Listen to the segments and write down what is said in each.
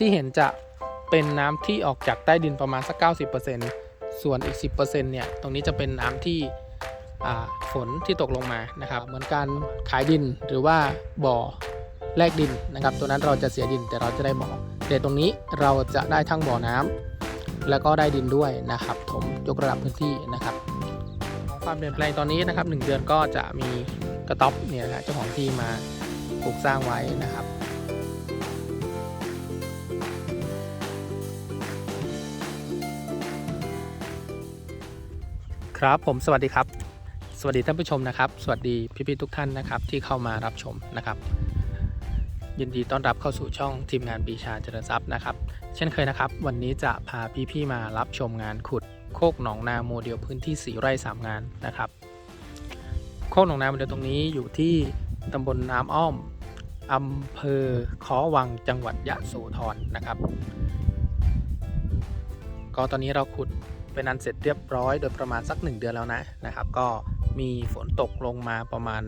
ที่เห็นจะเป็นน้ำที่ออกจากใต้ดินประมาณสัก 90%ส่วนอีก 10%เนี่ย ตรงนี้จะเป็นน้ำที่ฝนที่ตกลงมานะครับ เหมือนการขายดินหรือว่าบ่อแลกดินนะครับ ตัวนั้นเราจะเสียดินแต่เราจะได้บ่อแต่ตรงนี้เราจะได้ทั้งบ่อน้ำแล้วก็ได้ดินด้วยนะครับ ถมยกระดับพื้นที่นะครับ ความเปลี่ยนแปลงตอนนี้นะครับ 1 เดือนก็จะมีกระต๊อบเนี่ยนะเจ้าของที่มาปลูกสร้างไว้นะครับ ครับผมสวัสดีครับ สวัสดีท่านผู้ชมนะครับ สวัสดีพี่ๆทุกท่านนะครับที่เข้ามารับชมนะครับ ยินดีต้อนรับเข้าสู่ช่องทีมงานปีชาเจริญทรัพย์นะครับ เช่นเคยนะครับ วันนี้จะพาพี่ๆมารับชมงานขุด โคกหนองนาโมเดลพื้นที่ 4 ไร่ 3 งานนะครับ โคกหนองนาโมเดลตรงนี้อยู่ที่ตำบลน้ำอ้อมอำเภอขอวังจังหวัดยะโสธรนะครับ ก็ตอนนี้เราขุด เป็นอันเสร็จเรียบร้อยโดยประมาณสัก 1 เดือนแล้วนะนะครับ ก็มีฝนตกลงมาประมาณ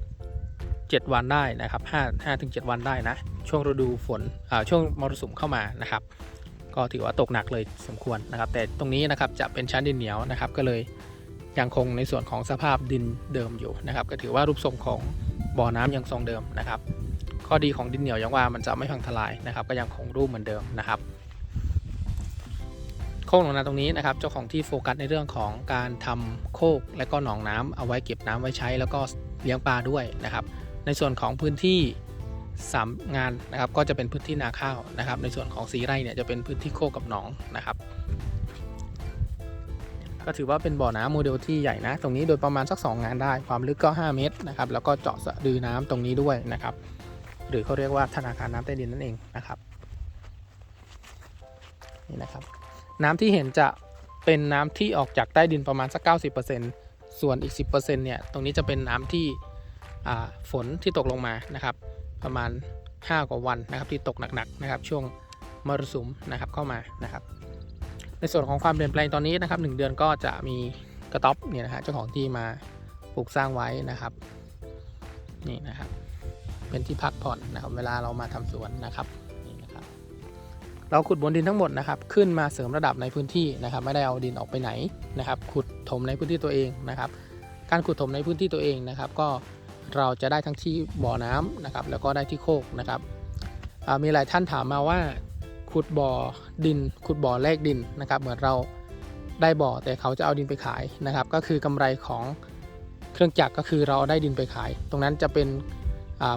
7 วันได้นะครับ5 5ถึง7วันได้นะ ช่วงฤดูฝนอ่าช่วงมรสุมเข้ามานะครับ ก็ถือว่าตกหนักเลยสมควรนะครับ แต่ตรงนี้นะครับจะเป็นชั้นดินเหนียวนะครับ ก็เลยยังคงในส่วนของสภาพดินเดิมอยู่นะครับ ก็ถือว่ารูปทรงของบ่อน้ำยังทรงเดิมนะครับ ข้อดีของดินเหนียวอย่างว่ามันจะไม่พังทลายนะครับ ก็ยังคงรูปเหมือนเดิมนะครับ โคกหนองนาตรงนี้นะครับเจ้าของที่โฟกัสในเรื่องของการทำโคกและก็หนองน้ำเอาไว้เก็บน้ำไว้ใช้ แล้วก็เลี้ยงปลาด้วยนะครับ ในส่วนของพื้นที่สามงานนะครับก็จะเป็นพื้นที่นาข้าวนะครับ ในส่วนของสีไร่เนี่ยจะเป็นพื้นที่โคกกับหนองนะครับ ก็ถือว่าเป็นบ่อน้ำโมเดลที่ใหญ่นะ ตรงนี้โดยประมาณสัก 2 งานได้ ความลึกก็ 5 เมตรนะครับแล้วก็เจาะสะดือน้ำตรงนี้ด้วยนะครับ หรือเขาเรียกว่าธนาคารน้ำใต้ดินนั่นเองนะครับนี่นะครับ น้ำที่เห็นจะเป็นน้ำที่ออกจากใต้ดินประมาณสัก 90%ส่วนอีก 10%เนี่ยตรงนี้จะเป็นน้ำที่ฝนที่ตกลงมานะครับ ประมาณ 5 กว่าวันนะครับที่ตกหนักๆนะครับ ช่วงมรสุมนะครับเข้ามานะครับ ในส่วนของความเปลี่ยนแปลงตอนนี้นะครับ 1 เดือนก็จะมีกระต๊อบเนี่ยนะฮะเจ้าของที่มาปลูกสร้างไว้นะครับนี่นะครับ เป็นที่พักผ่อนนะครับ เวลาเรามาทำสวนนะครับ เราขุดบนดินทั้งหมดนะครับ ขึ้นมาเสริมระดับในพื้นที่นะครับ ไม่ได้เอาดินออกไปไหนนะครับ ขุดถมในพื้นที่ตัวเองนะครับ การขุดถมในพื้นที่ตัวเองนะครับ ก็เราจะได้ทั้งที่บ่อน้ำนะครับ แล้วก็ได้ที่โคกนะครับมีหลายท่านถามมาว่าขุดบ่อดิน ขุดบ่อแลกดินนะครับ เหมือนเราได้บ่อแต่เขาจะเอาดินไปขายนะครับ ก็คือกำไรของเครื่องจักรก็คือเราได้ดินไปขาย ตรงนั้นจะเป็น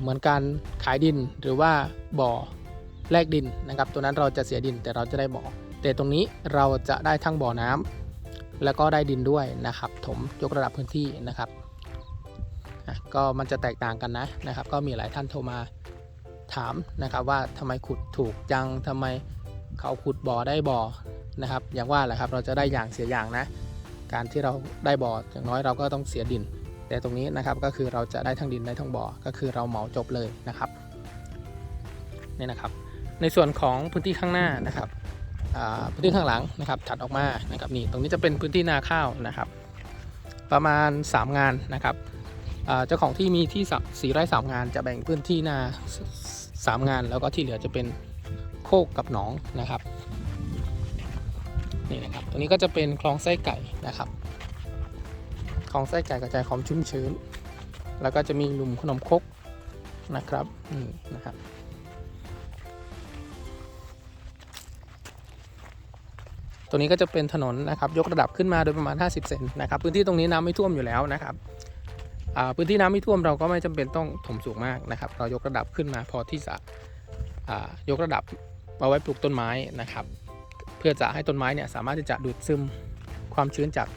เหมือนการขายดินหรือว่าบ่อ แลกดินนะครับ ตัวนั้นเราจะเสียดินแต่เราจะได้บ่อ แต่ตรงนี้เราจะได้ทั้งบ่อน้ำแล้วก็ได้ดินด้วยนะครับ ถมยกระดับพื้นที่นะครับก็มันจะแตกต่างกันนะนะครับ ก็มีหลายท่านโทรมาถามนะครับว่าทำไมขุดถูกจังทำไมเขาขุดบ่อได้บ่อนะครับ อย่างว่าแหละครับเราจะได้อย่างเสียอย่างนะ การที่เราได้บ่ออย่างน้อยเราก็ต้องเสียดิน แต่ตรงนี้นะครับก็คือเราจะได้ทั้งดินได้ทั้งบ่อก็คือเราเหมาจบเลยนะครับนี่นะครับ ในส่วนของพื้นที่ข้างหน้านะครับพื้นที่ข้างหลังนะครับถัดออกมานะครับนี่ตรงนี้จะเป็นพื้นที่นาข้าวนะครับ ประมาณ 3 งานนะครับเจ้าของที่มีที่สี่ไร่สามงาน จะแบ่งพื้นที่นาสามงาน แล้วก็ที่เหลือจะเป็นโคกกับหนองนะครับนี่นะครับตรงนี้ก็จะเป็นคลองไส้ไก่นะครับคลองไส้ไก่กระจายความชุ่มชื้น แล้วก็จะมีหลุมขนมคกนะครับนี่นะครับ ตัวนี้ก็จะเป็นถนนนะครับยกระดับขึ้นมาโดยประมาณ 50 เซนนะครับพื้นที่ตรงนี้น้ำไม่ท่วมอยู่แล้วนะครับพื้นที่น้ำไม่ท่วมเราก็ไม่จำเป็นต้องถมสูงมากนะครับ เรายกระดับขึ้นมาพอที่จะยกระดับเอาไว้ปลูกต้นไม้นะครับ เพื่อจะให้ต้นไม้เนี่ยสามารถที่จะดูดซึมความชื้นจาก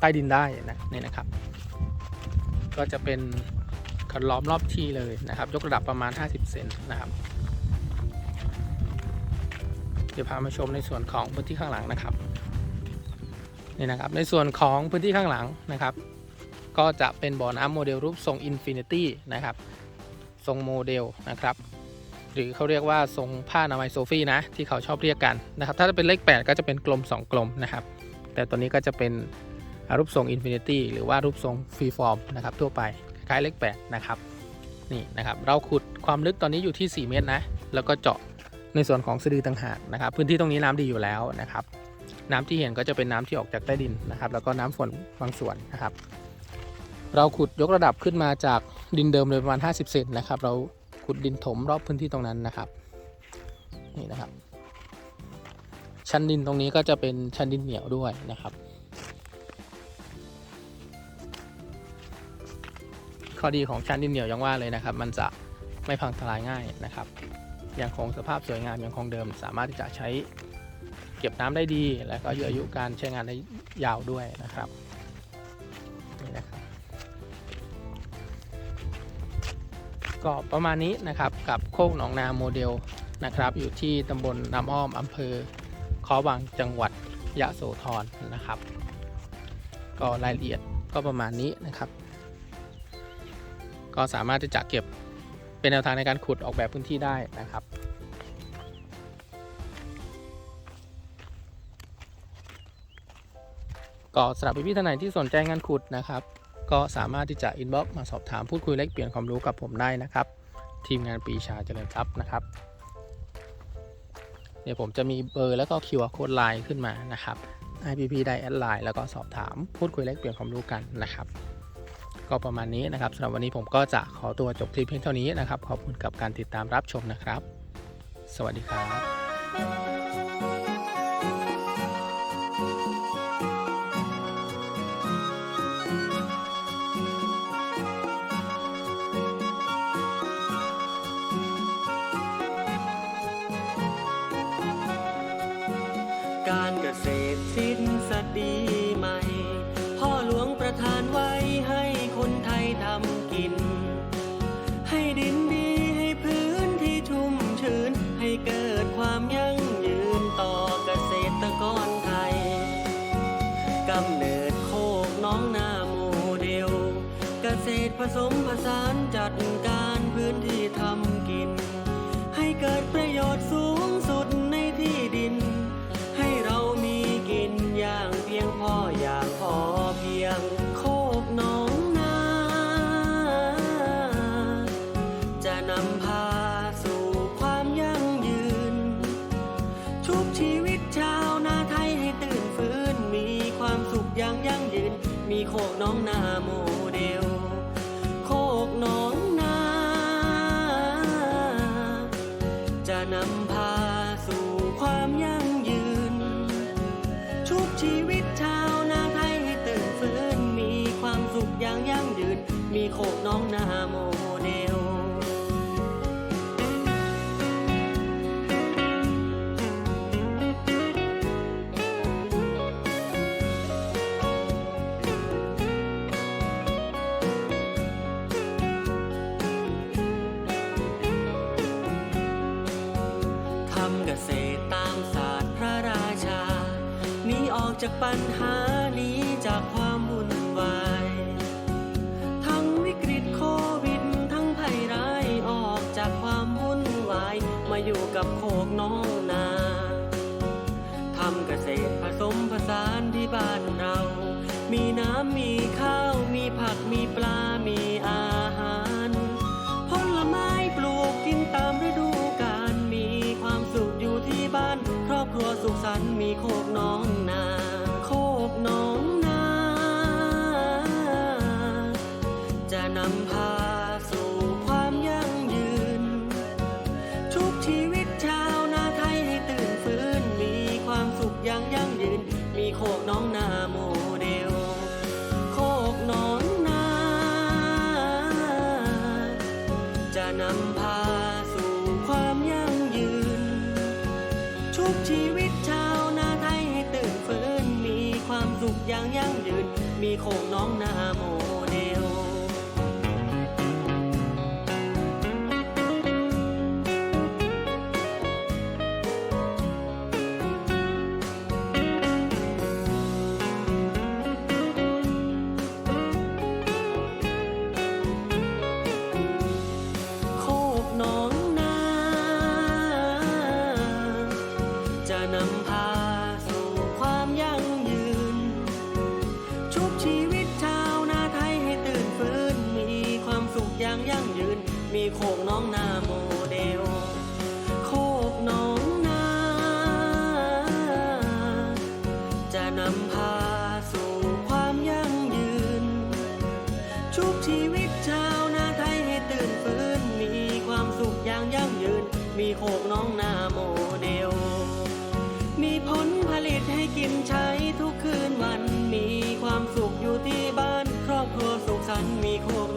ใต้ดินได้นะนี่นะครับ ก็จะเป็นคันล้อมรอบที่เลยนะครับ ยกระดับประมาณ 50 เซนนะครับ เดี๋ยวพามาชมในส่วนของพื้นที่ข้างหลังนะครับนี่นะครับ ในส่วนของพื้นที่ข้างหลังนะครับ ก็จะเป็นบ่อน้ำโมเดลรูปทรงอินฟินิตี้นะครับทรงโมเดลนะครับ หรือเขาเรียกว่าทรงผ้านามัยโซฟี่นะ ที่เขาชอบเรียกกันนะครับ ถ้าเป็นเลข 8 ก็จะเป็นกลม 2 กลมนะครับ แต่ตัวนี้ก็จะเป็นรูปทรงอินฟินิตี้หรือว่ารูปทรงฟรีฟอร์มนะครับทั่วไปคล้ายเลข 8 นะครับนี่นะครับ เราขุดความลึกตอนนี้อยู่ที่ 4 เมตรนะ แล้วก็เจาะ ในส่วนของสะดือต่างหากนะครับ พื้นที่ตรงนี้น้ำดีอยู่แล้วนะครับ น้ำที่เห็นก็จะเป็นน้ำที่ออกจากใต้ดินนะครับ แล้วก็น้ำฝนบางส่วนนะครับ เราขุดยกระดับขึ้นมาจากดินเดิมเลยประมาณ 50 เซนนะครับ เราขุดดินถมรอบพื้นที่ตรงนั้นนะครับนี่นะครับ ชั้นดินตรงนี้ก็จะเป็นชั้นดินเหนียวด้วยนะครับข้อดีของชั้นดินเหนียวยังว่าเลยนะครับ มันจะไม่พังทลายง่ายนะครับ ยังคงสภาพสวยงามยังคงเดิม สามารถที่จะใช้เก็บน้ำได้ดี และก็ยืดอายุการใช้งานได้ยาวด้วยนะครับนี่นะครับ ก็ประมาณนี้นะครับกับโคกหนองนาโมเดลนะครับ อยู่ที่ตำบลน้ำอ้อมอำเภอคอวังจังหวัดยะโสธรนะครับ ก็รายละเอียดก็ประมาณนี้นะครับ ก็สามารถที่จะเก็บ เป็นแนวทางในการขุดออกแบบพื้นที่ได้นะครับก็สำหรับพี่ๆท่านไหนที่สนใจงานขุดนะครับ ก็สามารถที่จะอินบ็อกมาสอบถามพูดคุยแลกเปลี่ยนความรู้กับผมได้นะครับ ทีมงานปีชาเจริญทรัพย์นะครับ เดี๋ยวผมจะมีเบอร์แล้วก็ QR code line ขึ้นมานะครับ IPP ได้แอดไลน์แล้วก็สอบถามพูดคุยแลกเปลี่ยนความรู้กันนะครับ ก็ประมาณนี้นะครับสำหรับวันนี้ผมก็จะขอตัวจบคลิปเพียงเท่านี้นะครับ ขอบคุณกับการติดตามรับชมนะครับ สวัสดีครับ สมผสานจัดการพื้นที่ทำกิน ให้เกิดประโยชน์สูงสุดในที่ดิน ให้เรามีกินอย่างเพียงพออย่างพอเพียง โคกน้องนา จะนำพาสู่ความยั่งยืน ชุบชีวิตชาวนาไทยให้ตื่นฟื้น มีความสุขอย่างยั่งยืน มีโคกน้องนาโม จากปัญหานี้จากความวุ่นวาย ทั้งวิกฤตโควิด ทั้งภัยร้ายออกจากความวุ่นวาย มาอยู่กับโคกน้องนาทำเกษตรผสมผสานที่บ้านเรา มีน้ำมีข้าว มีผักมีปลา มีอาหารผลไม้ปลูกกินตามฤดูกาลมีความสุขอยู่ที่บ้าน ครอบครัวสุขสันต์มีโคกน้อง อย่างยั่งยืน มีโคงน้องนาโม มีโคกน้องนาโมเดล โคกน้องนา จะนำพาสู่ความยั่งยืน ชุบชีวิตชาวนาไทยให้ตื่นฟื้น มีความสุขอย่างยั่งยืน มีโคกน้องนาโมเดล มีผลผลิตให้กินใช้ทุกคืนวัน มีความสุขอยู่ที่บ้าน ครอบครัวสุขสันต์มีโคก